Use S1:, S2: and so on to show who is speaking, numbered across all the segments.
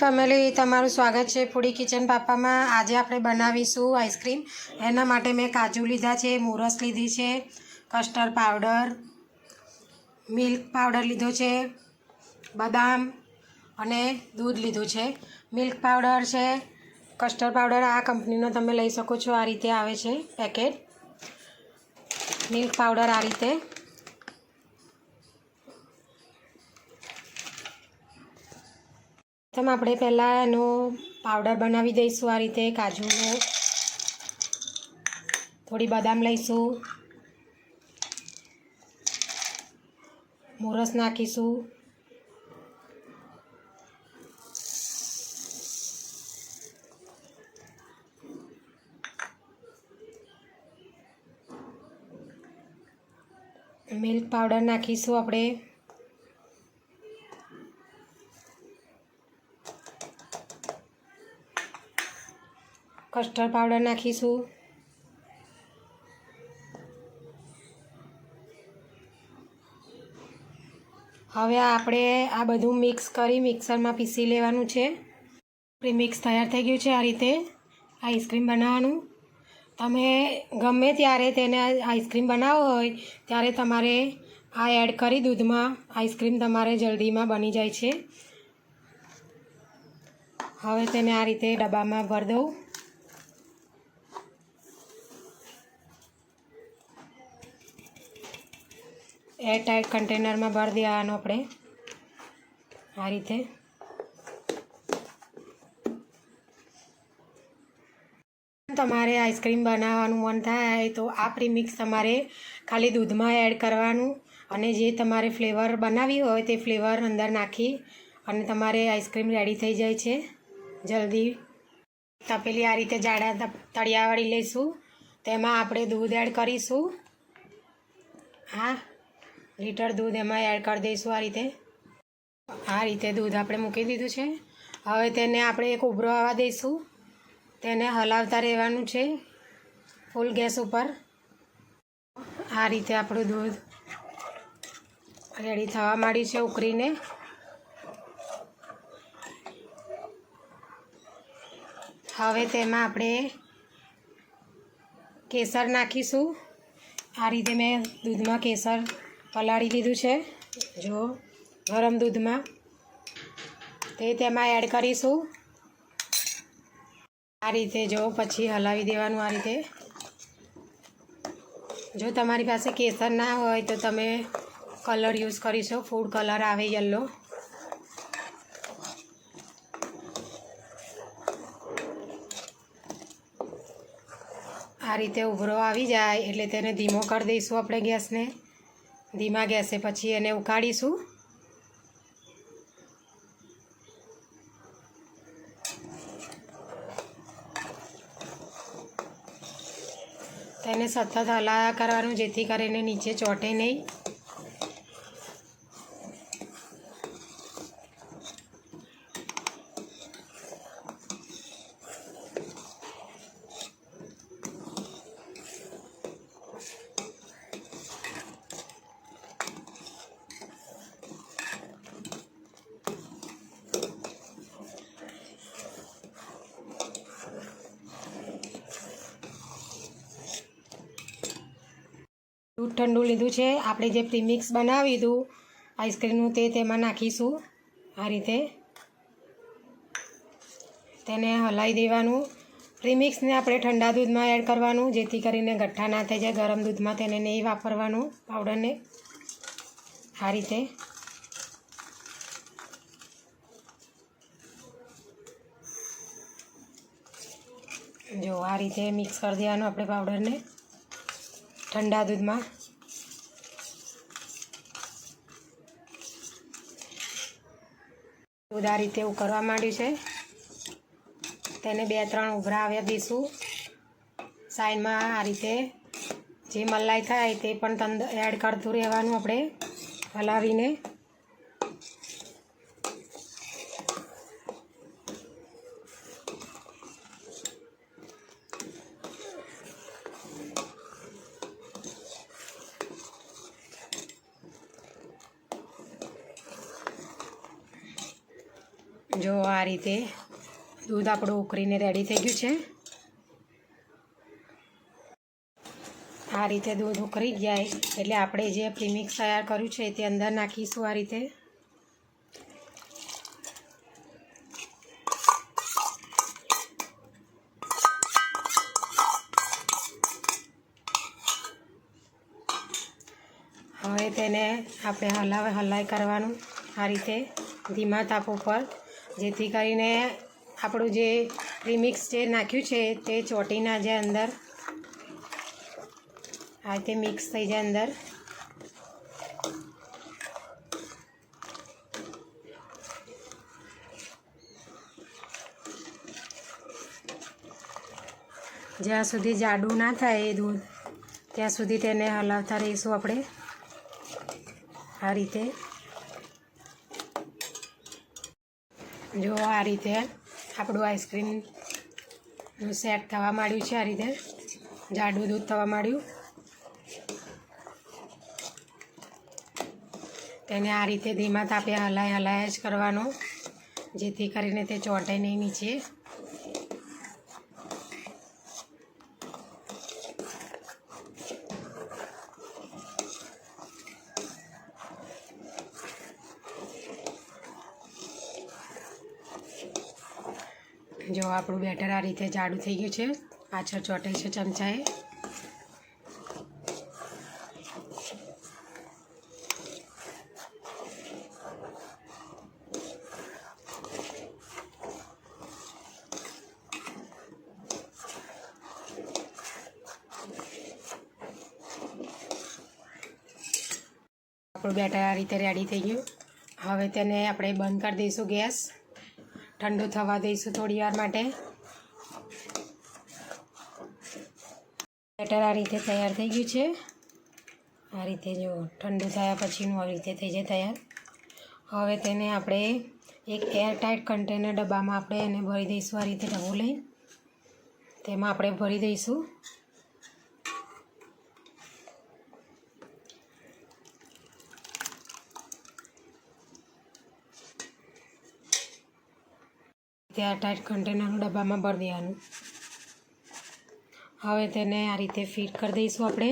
S1: Family, તમારું સ્વાગત છે ફૂડી કિચન પાપામાં. આજે આપણે બનાવીશું આઈસ્ક્રીમ. એના માટે મેં કાજુ લીધા છે, મોરસ લીધી છે કસ્ટર્ડ પાવડર, મિલ્ક પાવડર લીધો છે, બદામ અને દૂધ લીધું છે. મિલ્ક પાવડર છે કસ્ટર્ડ પાવડર આ કંપનીનો તમે લઈ શકો છો, આ રીતે આવે છે પેકેટ. મિલ્ક પાવડર આ રીતે. પ્રથમ આપણે પહેલાં એનો પાવડર બનાવી દઈશું આ રીતે, કાજુનો. થોડી બદામ લઈશું. મોરસ નાખીશું. મિલ્ક પાવડર નાખીશું આપણે. કસ્ટર્ડ પાવડર નાખીશું. હવે આપણે આ બધું મિક્સ કરી મિક્સરમાં પીસી લેવાનું છે. મિક્સ તૈયાર થઈ ગયું છે આ રીતે આઈસ્ક્રીમ બનાવવાનું. તમે ગમે ત્યારે તેને આઈસ્ક્રીમ બનાવો હોય, ત્યારે તમારે આ એડ કરી દૂધમાં આઈસ્ક્રીમ તમારે જલ્દીમાં બની જાય છે. હવે તેને આ રીતે ડબ્બામાં ભરી દઉં. એર ટાઈટ કન્ટેનરમાં ભરી દેવાનું આપણે. આ રીતે. તમારે આઈસ્ક્રીમ બનાવવાનું મન થાય તો આ પ્રીમિક્સ તમારે ખાલી દૂધમાં એડ કરવાનું અને જે તમારે ફ્લેવર બનાવી હોય તે ફ્લેવર અંદર નાખી અને તમારે આઈસ્ક્રીમ રેડી થઈ જાય છે. જલ્દી તપેલી આ રીતે જાડા તળિયાવાળી લઈશું. તેમાં આપણે દૂધ એડ કરીશું. હા. લીટર દૂધ એમાં એડ કરી દઈશું આ રીતે. આ રીતે દૂધ આપણે મૂકી દીધું છે. હવે તેને આપણે એક ઉભરો આવવા દઈશું. તેને હલાવતા રહેવાનું છે ફૂલ ગેસ ઉપર. આ રીતે આપણું દૂધ રેડી થવા માંડ્યું છે ઉકળીને. હવે તેમાં આપણે કેસર નાખીશું. આ રીતે મેં દૂધમાં કેસર પલાળી લીધું છે. જો, ગરમ દૂધમાં. તે તેમાં એડ કરીશું. આ રીતે જો, પછી હલાવી દેવાનું આ રીતે. જો તમારી પાસે કેસર ના હોય તો તમે કલર યુઝ કરીશો ફૂડ કલર આવે યલો. આ રીતે ઉભરો આવી જાય એટલે તેને ધીમો કરી દઈશું આપણે ગેસને. ધીમા ગેસે પછી એને ઉકાળીશું. તેને સતત હલાયા કરવાનું જેથી કરીને નીચે ચોંટે નહીં. ઠંડુ લીધું છે. આપણે જે પ્રીમિક્સ બનાવી હતું આઈસ્ક્રીમનું તે તેમાં નાખીશું આ રીતે. તેને હલાવી દેવાનું. પ્રીમિક્સને આપણે ઠંડા દૂધમાં એડ કરવાનું, જેથી કરીને ગઠ્ઠા ના થઈ જાય. ગરમ દૂધમાં તેને નહીં વાપરવાનું પાવડરને. આ રીતે. જો આ રીતે મિક્સ કરી દેવાનું આપણે પાવડરને. ઠંડા દૂધમાં. દૂધ આ રીતે ઉકળવા માંડ્યું છે. તેને બે ત્રણ ઉભરા આવ્યા દઈશું. સાઈડમાં આ રીતે જે મલાઈ થાય તે પણ તંદ એડ કરતું રહેવાનું આપણે હલાવીને. જો આ રીતે દૂધ આપણું ઉકળીને રેડી થઈ ગયું છે. આ રીતે દૂધ ઉકળી જાય એટલે આપણે જે પ્રીમિક્સ તૈયાર કર્યું છે તે અંદર નાખીશું આ રીતે. હવે તેને આપણે હલાવે હલાઈ કરવાનું. આ રીતે ધીમા તાપ ઉપર જેથી કરીને આપણું જે પ્રીમિક્સ જે નાખ્યું છે તે ચોટીના જે અંદર. આ રીતે મિક્સ થઈ જાય અંદર. જ્યાં સુધી જાડું ના થાય એ દૂધ, ત્યાં સુધી તેને હલાવતા રહીશું આપણે. આ રીતે. જો આ રીતે આપણું આઈસ્ક્રીમનું સેટ થવા માંડ્યું છે આ રીતે. જાડું દૂધ થવા માંડ્યું. તેને આ રીતે ધીમા તાપે હલાય હલાય જ કરવાનું, જેથી કરીને તે ચોંટે નહીં નીચે. જો આપણું બેટર આ રીતે જાડું થઈ ગયું છે. પાછળ ચોટે છે ચમચાએ. આપણું બેટર આ રીતે રેડી થઈ ગયું. હવે તેને આપણે બંધ કરી દઈશું ગેસ. ઠંડુ થવા દઈશું થોડી વાર માટે. બેટર આ રીતે તૈયાર થઈ ગયું છે. આ રીતે જો ઠંડુ થયા પછીનું આવી રીતે થઈ જાય તૈયાર. હવે તેને આપણે એક એરટાઇટ કન્ટેનર ડબ્બામાં આપણે એને ભરી દઈશું આ રીતે ડબ્બો લઈ. તેમાં આપણે ભરી દઈશું. ત્યાં ટાઈટ કન્ટેનરનું ડબ્બામાં ભરી દેવાનું. હવે તેને આ રીતે ફિટ કરી દઈશું આપણે.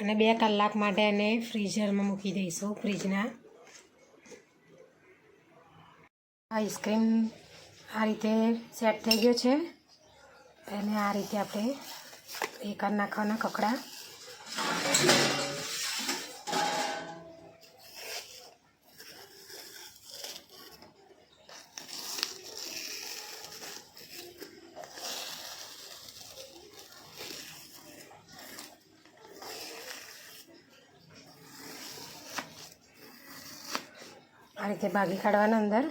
S1: અને બે કલાક માટે એને ફ્રીઝરમાં મૂકી દઈશું ફ્રીજના આઈસ્ક્રીમ આ રીતે સેટ થઈ ગયો છે. એને આ રીતે આપણે એ કરી નાખવાના કકડા. આ રીતે ભાગી કાઢવાના અંદર.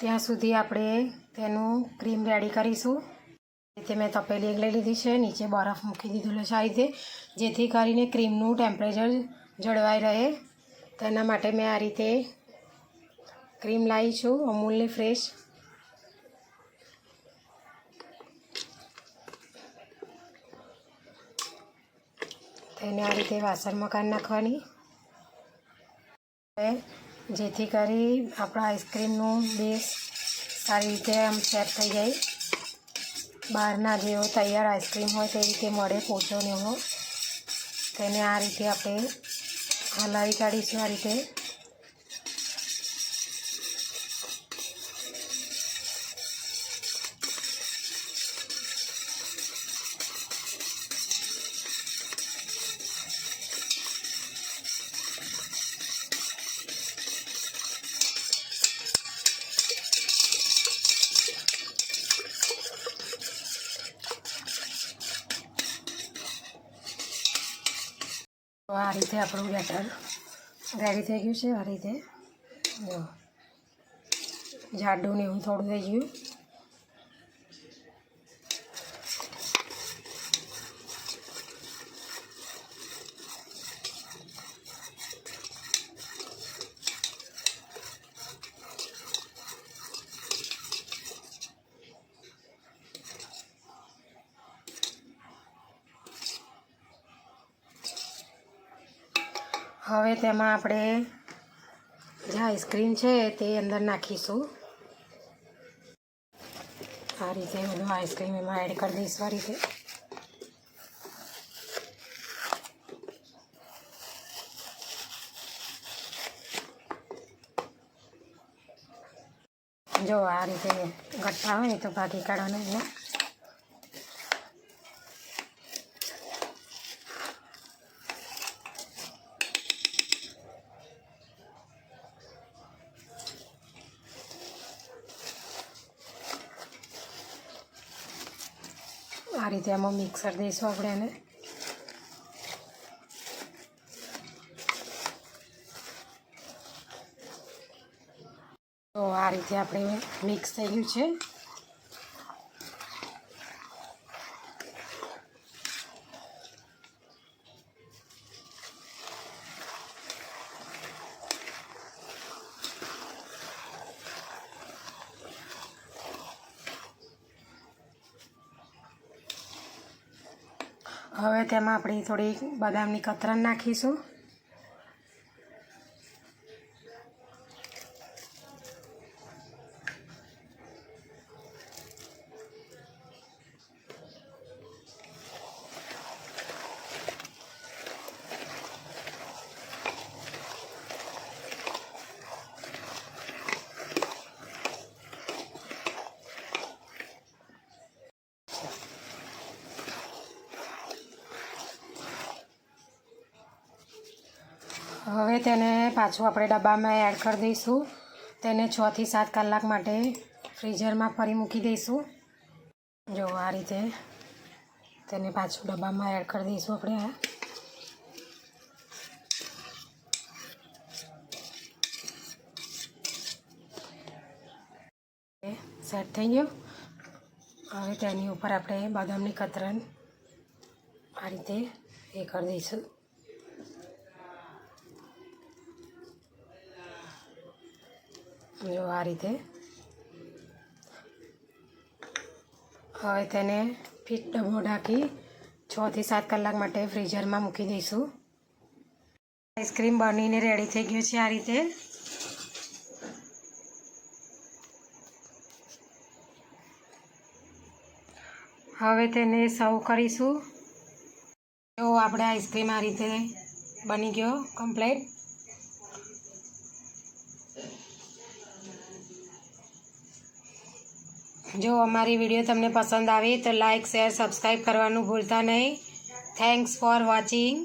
S1: ત્યાં સુધી આપણે તેનું ક્રીમ રેડી કરીશું. રીતે મેં તપેલી એક લઈ લીધી છે, નીચે બરફ મૂકી દીધેલો છે આ રીતે, જેથી કરીને ક્રીમનું ટેમ્પરેચર જળવાઈ રહે. તેના માટે મેં આ રીતે ક્રીમ લાવી છું, અમૂલની ફ્રેશ. તેને આ રીતે વાસણમાં કાઢી નાખવાની. જેથી કરી આપણા આઈસ્ક્રીમનું બેસ સારી રીતે આમ સેટ થઈ જાય. બહારના જેવો તૈયાર આઈસ્ક્રીમ હોય તે રીતે મળે પોચો ને એવો. તેને આ રીતે આપણે હલાવી કાઢીશું આ રીતે. તો આ રીતે આપણું બેટર રેડી થઈ ગયું છે, આ રીતે. જો. જાડું ને એવું થોડું થઈ ગયું. હવે તેમાં આપણે જે આઈસ્ક્રીમ છે તે અંદર નાખીશું. આ રીતે બધું આઈસ્ક્રીમ એમાં એડ કરી દઈશું આ રીતે. જો આ રીતે ઘટતા હોય તો ભાગી કાઢવાના આ રીતે આમાં મિક્સર દઈશું આપણે એને તો આ રીતે આપણે મિક્સ થઈ ગયું છે. હવે તેમાં આપણે થોડી બદામની કતરણ નાખીશું. હવે તેને પાછું આપણે ડબ્બામાં એડ કરી દઈશું. તેને છ થી સાત કલાક માટે ફ્રીઝરમાં ફરી મૂકી દઈશું. જો આ રીતે તેને પાછું ડબ્બામાં એડ કરી દઈશું આપણે આ. સેટ થઈ ગયો. હવે તેની ઉપર આપણે બદામની કતરન આ રીતે એ કરી દઈશું. જો આ રીતે. હવે તેને ફીટ ડબો ઢાંકી છ થી સાત કલાક માટે ફ્રીઝરમાં મૂકી દઈશું. આઈસ્ક્રીમ બનીને રેડી થઈ ગયો છે આ રીતે. હવે તેને સર્વ કરીશું. જો આપણે આઈસ્ક્રીમ આ રીતે બની ગયો કમ્પ્લેટ જો અમારી વીડિયો તમને પસંદ આવી તો લાઇક શેર સબસ્ક્રાઈબ કરવાનું ભૂલતા નહીં. Thanks for watching